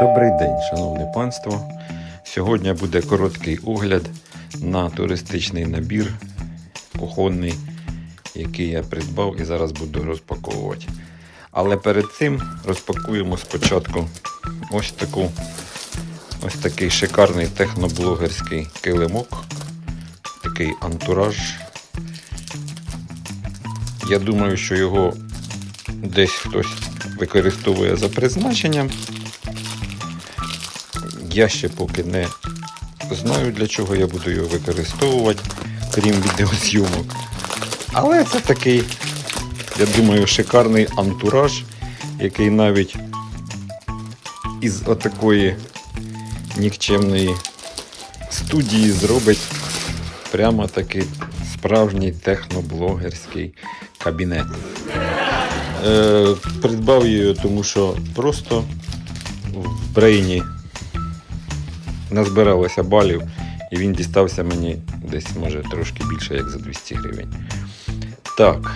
Добрий день, шановне панство. Сьогодні буде короткий огляд на туристичний набір кухонний, який я придбав і зараз буду розпаковувати. Але перед цим розпакуємо спочатку ось таку ось такий шикарний техноблогерський килимок, такий антураж. Я думаю, що його десь хтось використовує за призначенням. Я ще поки не знаю, для чого я буду його використовувати, крім відеозйомок. Але це такий, я думаю, шикарний антураж, який навіть із отакої нікчемної студії зробить прямо такий справжній техноблогерський кабінет. Е, придбав її, тому що просто в брейні назбиралося балів, і він дістався мені десь, може, трошки більше, як за 200 гривень. Так,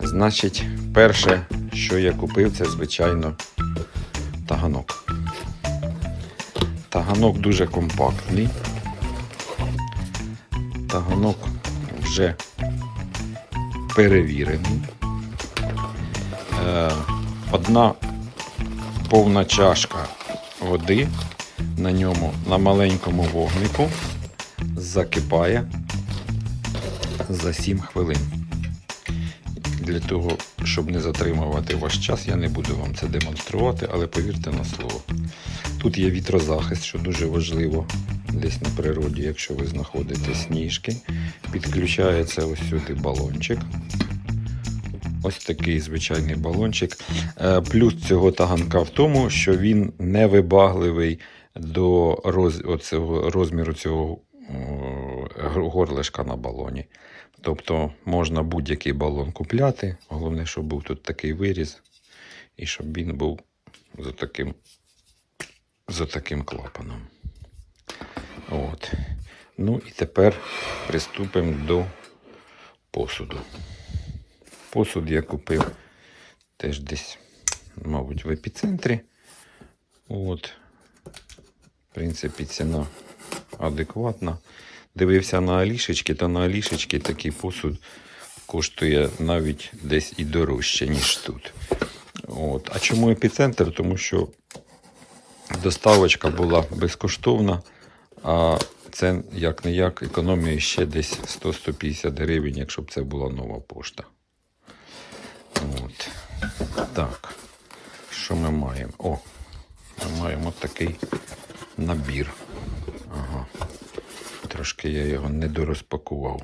значить, перше, що я купив, це, звичайно, таганок. Таганок дуже компактний. Таганок вже перевірений. Е, одна повна чашка води на ньому на маленькому вогнику закипає за 7 хвилин. Для того, щоб не затримувати ваш час, я не буду вам це демонструвати, але повірте на слово. Тут є вітрозахист, що дуже важливо десь на природі, якщо ви знаходите сніжки. Підключається ось сюди балончик. Ось такий звичайний балончик. Е, Плюс цього таганка в тому, що він невибагливий до роз, оцього, розміру цього горлишка на балоні. Тобто можна будь-який балон купляти. Головне, щоб був тут такий виріз, і щоб він був за таким, за таким клапаном. От. Ну і тепер приступимо до посуду. Посуд я купив теж десь, мабуть, в епіцентрі. От. Принципі, ціна адекватна. Дивився на алішечки, та на алішечки такий посуд коштує навіть десь і дорожче, ніж тут. От. А чому епіцентр? Тому що доставочка була безкоштовна, а це як не як економія ще десь 100-150 гривень, якщо б це була нова пошта. От. Так. Що ми маємо? О, ми маємо такий набір. Ага. Трошки я його не дорозпакував.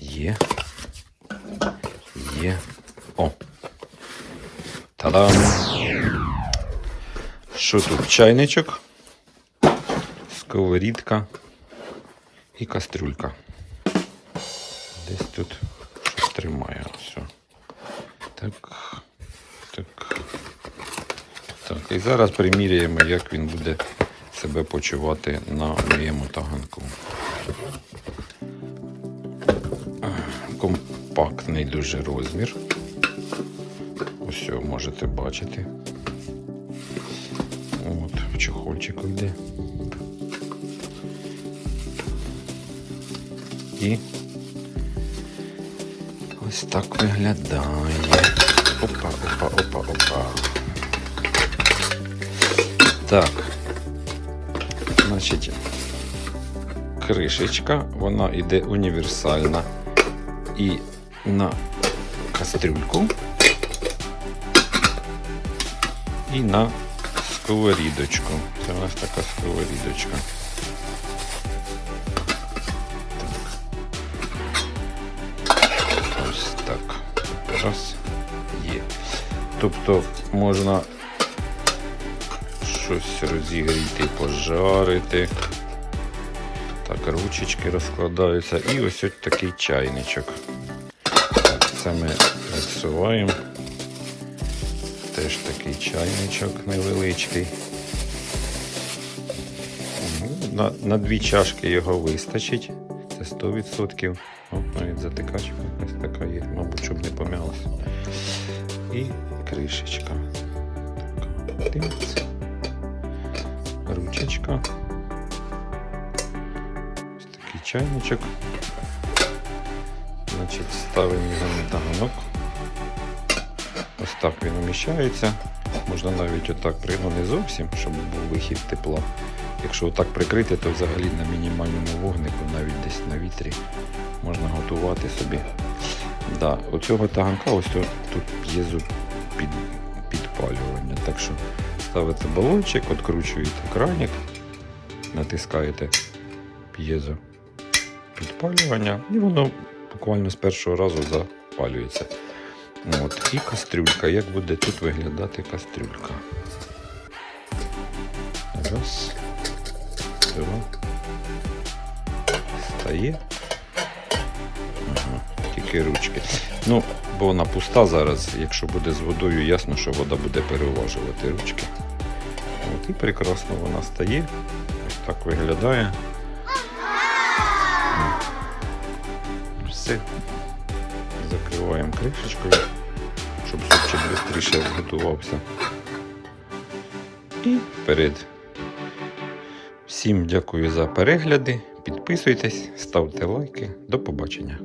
Є. Є. О. Та-дам! Що тут? Чайничок, сковорідка і кастрюлька. Десь тут щось тримає. Все. Так. Так. Так. І зараз приміряємо, як він буде себе почувати на моєму таганку. Компактний дуже розмір. Ось його можете бачити. От, в йде. І ось так виглядає. Опа, опа, опа, опа. Так. Значить, кришечка, вона йде універсальна і на кастрюльку, і на сковорідочку. Це у нас така сковорідочка. Так. Ось так. Раз. Є. Тобто можна щось розігріти, пожарити. Так, ручечки розкладаються. І ось ось такий чайничок. Це ми відсуваємо. Теж такий чайничок невеличкий. Ну, На, на дві чашки його вистачить. Це 100%. О, навіть затикачка ось така є, мабуть, щоб не пом'ялася. І кришечка. Так. Ручечка. Ось такий чайничок. Значить, ставимо його на таганок. Ось так він уміщається. Можна навіть отак ну, не зовсім, щоб був вихід тепла. Якщо отак прикрити, то взагалі на мінімальному вогнику, навіть десь на вітрі, можна готувати собі. Да, у цього таганка ось тут, п'єзо під, підпалювання. Так що ставите балончик, відкручуєте кранік, натискаєте п'єзо підпалювання, і воно буквально з першого разу запалюється. От. І кастрюлька. Як буде тут виглядати кастрюлька? Раз. Два. Стає. Ага, тільки ручки. Ну, бо вона пуста зараз. Якщо буде з водою, ясно, що вода буде переважувати ручки. От і прекрасно вона стає. Ось так виглядає. Все. Закриваємо кришечкою, щоб супчик швидше готувався. І вперед. Всім дякую за перегляди. Підписуйтесь, ставте лайки. До побачення.